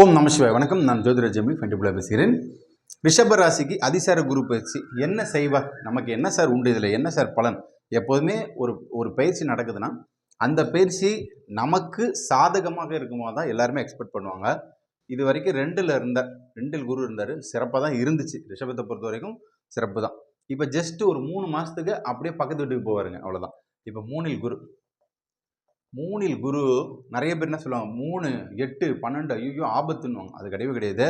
ஓம் நமசிவாய் வணக்கம். நான் ஜோதிராஜமி ஜெமி ஃபண்டிபுலா பேசுகிறேன். ரிஷப ராசிக்கு அதிசார குரு பயிற்சி என்ன செய்வார் நமக்கு என்ன சார் உண்டு இதில்? என்ன சார் பலன்? எப்போதுமே ஒரு ஒரு பயிற்சி நடக்குதுன்னா அந்த பயிற்சி நமக்கு சாதகமாக இருக்குமா தான் எல்லாருமே எக்ஸ்பெக்ட் பண்ணுவாங்க. இது வரைக்கும் ரெண்டில் இருந்தார் ரெண்டில் குரு இருந்தார். சிறப்பாக தான் இருந்துச்சு. ரிஷபத்தை பொறுத்த வரைக்கும் சிறப்பு தான். இப்போ ஜஸ்ட் ஒரு மூணு மாதத்துக்கு அப்படியே பக்கத்து வீட்டுக்கு போவாருங்க. அவ்வளோதான் இப்போ மூணில் குரு. மூணில் குரு நிறைய பேர் என்ன சொல்லுவாங்க மூணு எட்டு பன்னெண்டு ஐயோ ஆபத்துன்னுவாங்க. அது கிடையவே கிடையாது.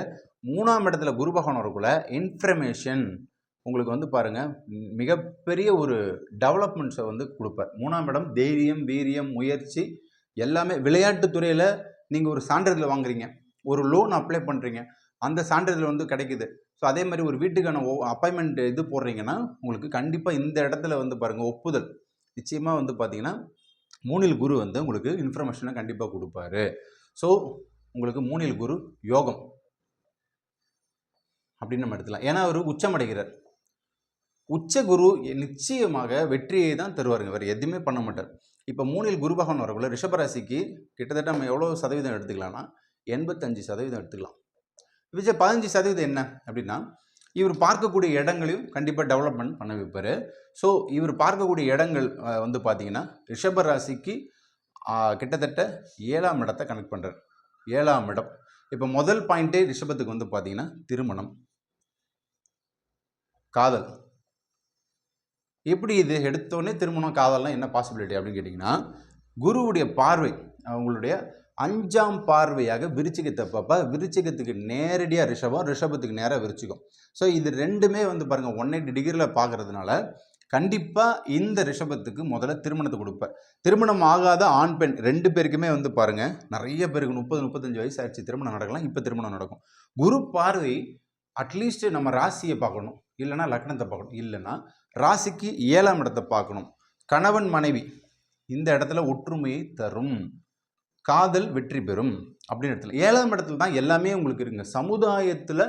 மூணாம் இடத்துல குரு பகவான் வரக்குள்ள இன்ஃபர்மேஷன் உங்களுக்கு வந்து பாருங்கள் மிகப்பெரிய ஒரு டெவலப்மெண்ட்ஸை வந்து கொடுப்பார். மூணாம் இடம் தைரியம் வீரியம் முயற்சி எல்லாமே விளையாட்டு துறையில் நீங்கள் ஒரு சான்றிதழ் வாங்குறீங்க. ஒரு லோன் அப்ளை பண்ணுறீங்க அந்த சான்றிதழ் வந்து கிடைக்குது. ஸோ அதே மாதிரி ஒரு வீட்டுக்கான அப்பாயின்மெண்ட் இது போடுறீங்கன்னா உங்களுக்கு கண்டிப்பாக இந்த இடத்துல வந்து பாருங்கள் ஒப்புதல். நிச்சயமாக வந்து பார்த்தீங்கன்னா மூணில் குரு வந்து உங்களுக்கு இன்ஃபர்மேஷனை கண்டிப்பாக கொடுப்பாரு. ஸோ உங்களுக்கு மூணில் குரு யோகம் அப்படின்னு நம்ம எடுத்துக்கலாம். ஏன்னா அவர் உச்சமடைகிறார். உச்ச குரு நிச்சயமாக வெற்றியை தான் தருவாருங்க. வேறு எதுவுமே பண்ண மாட்டார். இப்போ மூணில் குரு பகவான் வரக்குள்ள ரிஷபராசிக்கு கிட்டத்தட்ட நம்ம எவ்வளோ சதவீதம் எடுத்துக்கலாம்னா எண்பத்தஞ்சு சதவீதம் எடுத்துக்கலாம். விஜய் பதினஞ்சு சதவீதம் என்ன? அப்படின்னா இவர் பார்க்கக்கூடிய இடங்களையும் கண்டிப்பாக டெவலப்மெண்ட் பண்ண வைப்பார். ஸோ இவர் பார்க்கக்கூடிய இடங்கள் வந்து பார்த்தீங்கன்னா ரிஷப ராசிக்கு கிட்டத்தட்ட ஏழாம் இடத்தை கனெக்ட் பண்ணுறார் ஏழாம் இடம். இப்போ முதல் பாயிண்ட்டே ரிஷபத்துக்கு வந்து பார்த்தீங்கன்னா திருமணம். காதல். எப்படி இது எடுத்தோடனே திருமணம் காதல்லாம் என்ன பாசிபிலிட்டி அப்படின்னு கேட்டிங்கன்னா குருவுடைய பார்வை அவங்களுடைய அஞ்சாம் பார்வையாக விருச்சிகத்தை பார்ப்பா. விருச்சிகத்துக்கு நேரடியாக ரிஷபம் ரிஷபத்துக்கு நேராக விருச்சிகம். ஸோ இது ரெண்டுமே வந்து பாருங்கள் ஒன் எயிட்டி டிகிரியில் பார்க்கறதுனால கண்டிப்பாக இந்த ரிஷபத்துக்கு முதல்ல திருமணத்தை கொடுப்பேன் திருமணம் ஆகாத ஆண் பெண் ரெண்டு பேருக்குமே வந்து பாருங்கள் நிறைய பேருக்கு முப்பது முப்பத்தஞ்சு வயசு ஆயிடுச்சு திருமணம் நடக்கலாம் இப்போ திருமணம் நடக்கும். குரு பார்வை அட்லீஸ்ட் நம்ம ராசியை பார்க்கணும். இல்லைன்னா லக்னத்தை பார்க்கணும். இல்லைன்னா ராசிக்கு ஏழாம் இடத்தை பார்க்கணும். கணவன் மனைவி இந்த இடத்துல ஒற்றுமையை தரும். காதல் வெற்றி பெறும் அப்படின்னு இடத்துல ஏழாம் இடத்துல தான் எல்லாமே உங்களுக்கு இருக்குங்க. சமுதாயத்தில்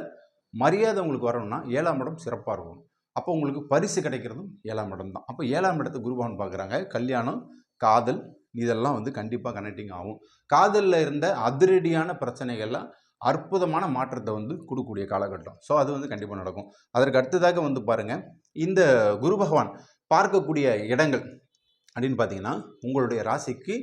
மரியாதை உங்களுக்கு வரணும்னா ஏழாம் இடம் சிறப்பாக இருக்கும். அப்போ உங்களுக்கு பரிசு கிடைக்கிறதும் ஏழாம் இடம் தான். அப்போ ஏழாம் இடத்தை குருபவன் பார்க்குறாங்க. கல்யாணம் காதல் இதெல்லாம் வந்து கண்டிப்பாக கனெக்டிங் ஆகும். காதலில் இருந்த அதிரடியான பிரச்சனைகள்லாம் அற்புதமான மாற்றத்தை வந்து கொடுக்கக்கூடிய காலகட்டம். ஸோ அது வந்து கண்டிப்பாக நடக்கும். அதற்கு அடுத்ததாக வந்து பாருங்கள் இந்த குரு பகவான் பார்க்கக்கூடிய இடங்கள் அப்படின்னு பார்த்தீங்கன்னா உங்களுடைய ராசிக்கு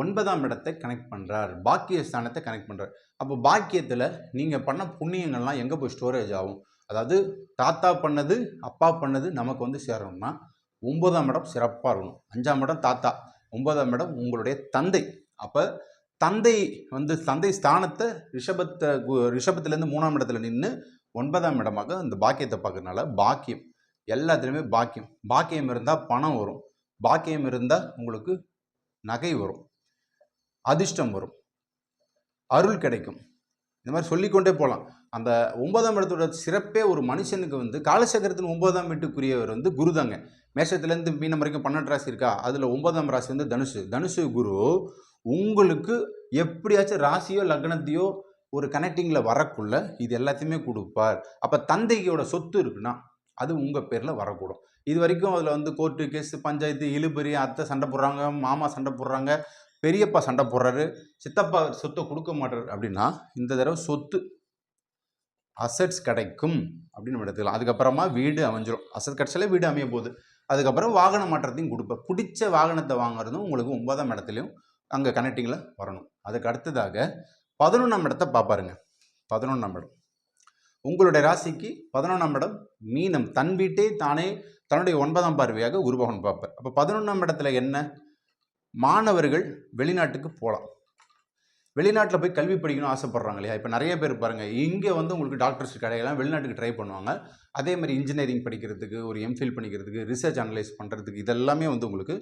ஒன்பதாம் இடத்தை கனெக்ட் பண்ணுறார் பாக்கிய ஸ்தானத்தை கனெக்ட் பண்ணுறார் அப்போ பாக்கியத்தில் நீங்கள் பண்ண புண்ணியங்கள்லாம் எங்கே போய் ஸ்டோரேஜ் ஆகும்? அதாவது தாத்தா பண்ணது அப்பா பண்ணது நமக்கு வந்து சேரணும்னா ஒன்பதாம் இடம் சிறப்பாக இருக்கணும். அஞ்சாம் இடம் தாத்தா ஒன்பதாம் இடம் உங்களுடைய தந்தை. அப்போ தந்தை வந்து தந்தை ஸ்தானத்தை ரிஷபத்தை ரிஷபத்துலேருந்து மூணாம் இடத்துல நின்று ஒன்பதாம் இடமாக அந்த பாக்கியத்தை பார்க்கறதுனால பாக்கியம். எல்லாத்துலேயுமே பாக்கியம். பாக்கியம் இருந்தால் பணம் வரும். பாக்கியம் இருந்தால் உங்களுக்கு நகை வரும். அதிர்ஷ்டம் வரும். அருள் கிடைக்கும். இந்த மாதிரி சொல்லிக்கொண்டே போகலாம் அந்த ஒன்பதாம் இடத்தோட சிறப்பே ஒரு மனுஷனுக்கு வந்து காலசக்கரத்தின் ஒன்பதாம் வீட்டுக்குரியவர் வந்து குரு தாங்க மேஷத்துலேருந்து மீனம் வரைக்கும் பன்னெண்டு ராசி இருக்கா? அதில் ஒன்பதாம் ராசி வந்து தனுசு. தனுசு குரு உங்களுக்கு எப்படியாச்சும் ராசியோ லக்னத்தையோ ஒரு கனெக்டிங்கில் வரக்குள்ள இது எல்லாத்தையுமே கொடுப்பார். அப்போ தந்தையோட சொத்து இருக்குன்னா அது உங்கள் பேரில் வரக்கூடும். இது வரைக்கும் அதில் வந்து கோர்ட்டு கேஸு பஞ்சாயத்து இழுபறி அத்தை சண்டை போடுறாங்க மாமா சண்டை போடுறாங்க பெரியப்பா சண்டை போடுறாரு சித்தப்பா சொத்தை கொடுக்க மாட்டாரு அப்படின்னா இந்த தடவை சொத்து அசட்ஸ் கிடைக்கும் அப்படின்னு நம்ம எடுத்துக்கலாம். அதுக்கப்புறமா வீடு அமைஞ்சிரும். அசட் கிடைச்சாலே வீடு அமைய போகுது. அதுக்கப்புறம் வாகன மாற்றத்தையும் கொடுப்பேன் பிடிச்ச வாகனத்தை வாங்குறதும் உங்களுக்கு ஒன்பதாம் இடத்துலையும் அங்கே கனெக்டிங்கில் வரணும். அதுக்கு அடுத்ததாக பதினொன்றாம் இடத்த பார்ப்பாருங்க. பதினொன்றாம் இடம். உங்களுடைய ராசிக்கு பதினொன்றாம் இடம் மீனம். தன் வீட்டே தானே தன்னுடைய ஒன்பதாம் பார்வையாக உருவாகணும் பார்ப்பார் அப்போ பதினொன்றாம் இடத்துல என்ன? மாணவர்கள் வெளிநாட்டுக்கு போகலாம். வெளிநாட்டில் போய் கல்வி படிக்கணும் ஆசைப்பட்றாங்க இல்லையா? இப்போ நிறைய பேர் பாருங்கள் இங்கே வந்து உங்களுக்கு டாக்டர்ஸ் கிடையெல்லாம் வெளிநாட்டுக்கு ட்ரை பண்ணுவாங்க. அதே மாதிரி இன்ஜினியரிங் படிக்கிறதுக்கு ஒரு எம்ஃபில் பண்ணிக்கிறதுக்கு ரிசர்ச் அனலைஸ் பண்ணுறதுக்கு இதெல்லாமே வந்து உங்களுக்கு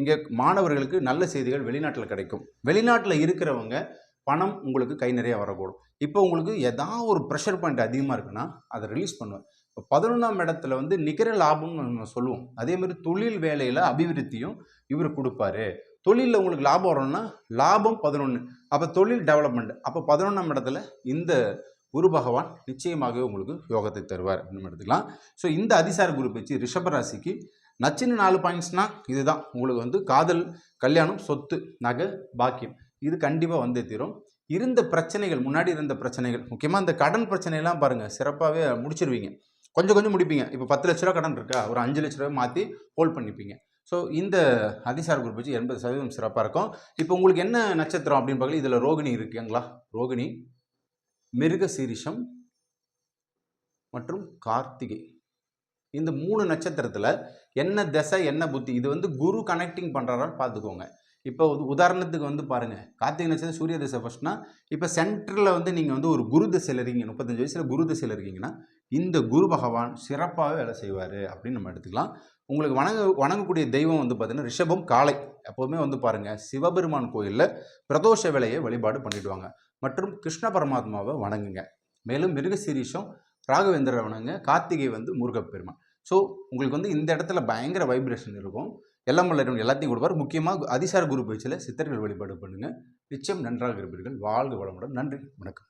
இங்கே மாணவர்களுக்கு நல்ல செய்திகள் வெளிநாட்டில் கிடைக்கும். வெளிநாட்டில் இருக்கிறவங்க பணம் உங்களுக்கு கை நிறைய வரக்கூடும். இப்போ உங்களுக்கு ஏதாவது ஒரு ப்ரெஷர் பாயிண்ட் அதிகமாக இருக்குன்னா அதை ரிலீஸ் பண்ணுவேன். இப்போ பதினொன்றாம் இடத்துல வந்து நிகர லாபம்னு நம்ம சொல்லுவோம். அதே மாதிரி தொழில் வேலையில் அபிவிருத்தியும் இவர் கொடுப்பாரு. தொழிலில் உங்களுக்கு லாபம் வரணும்னா லாபம் பதினொன்று அப்போ தொழில் டெவலப்மெண்ட் அப்போ பதினொன்றாம் இடத்துல இந்த குரு பகவான் நிச்சயமாகவே உங்களுக்கு யோகத்தை தருவார் அப்படின்னு எடுத்துக்கலாம். ஸோ இந்த அதிசார குரு பயிற்சி ரிஷப ராசிக்கு நச்சுன்னு நாலு பாயிண்ட்ஸ்னால் இதுதான். உங்களுக்கு வந்து காதல் கல்யாணம் சொத்து நகை பாக்கியம். இது கண்டிப்பாக வந்தே தீரும். இருந்த பிரச்சனைகள் முன்னாடி இருந்த பிரச்சனைகள் முக்கியமாக இந்த கடன் பிரச்சனையெல்லாம் பாருங்கள் சிறப்பாகவே முடிச்சிருவீங்க. கொஞ்சம் கொஞ்சம் முடிப்பீங்க. இப்போ பத்து லட்ச ரூபா கடன் இருக்கா? ஒரு அஞ்சு லட்ச ரூபாய் மாற்றி ஹோல்ட் பண்ணிப்பீங்க. ஸோ இந்த அதிசார குரூப் வச்சு எண்பது சதவீதம் சிறப்பாக இருக்கும். இப்போ உங்களுக்கு என்ன நட்சத்திரம் அப்படின்னு பார்க்கல இதில் ரோகிணி இருக்குங்களா? ரோகிணி மிருக சீரிஷம் மற்றும் கார்த்திகை. இந்த மூணு நட்சத்திரத்தில் என்ன திசை என்ன புத்தி இது வந்து குரு கனெக்டிங் பண்ணுறாரான்னு பார்த்துக்கோங்க. இப்போ உதாரணத்துக்கு வந்து பாருங்கள் கார்த்திகை நட்சத்திரம் சூரிய திசை ஃபஸ்ட்னா இப்போ சென்டரில் வந்து நீங்கள் வந்து ஒரு குரு திசையில் இருக்கீங்க. முப்பத்தஞ்சு வயசில் குரு திசையில் இருக்கீங்கன்னா இந்த குரு பகவான் சிறப்பாக வேலை செய்வார் அப்படின்னு நம்ம எடுத்துக்கலாம். உங்களுக்கு வணங்க வணங்கக்கூடிய தெய்வம் வந்து பார்த்தீங்கன்னா ரிஷபம் காளை. எப்போதுமே வந்து பாருங்கள் சிவபெருமான் கோயிலில் பிரதோஷ வேலையை வழிபாடு பண்ணிடுவாங்க. மற்றும் கிருஷ்ண பரமாத்மாவை வணங்குங்க. மேலும் மிருகசீரிஷம் ராகவேந்திரரை வணங்க கார்த்திகை வந்து முருகப்பெருமான். ஸோ உங்களுக்கு வந்து இந்த இடத்துல பயங்கர வைப்ரேஷன் இருக்கும். எல்லாம் எல்லாத்தையும் கொடுப்பார். முக்கியமாக அதிசார குரு பயிற்சியில் சித்தர்கள் வழிபாடு பண்ணுங்கள் நிச்சயம் நன்றாக இருப்பீர்கள். வாழ்க வளமுடன். நன்றி. வணக்கம்.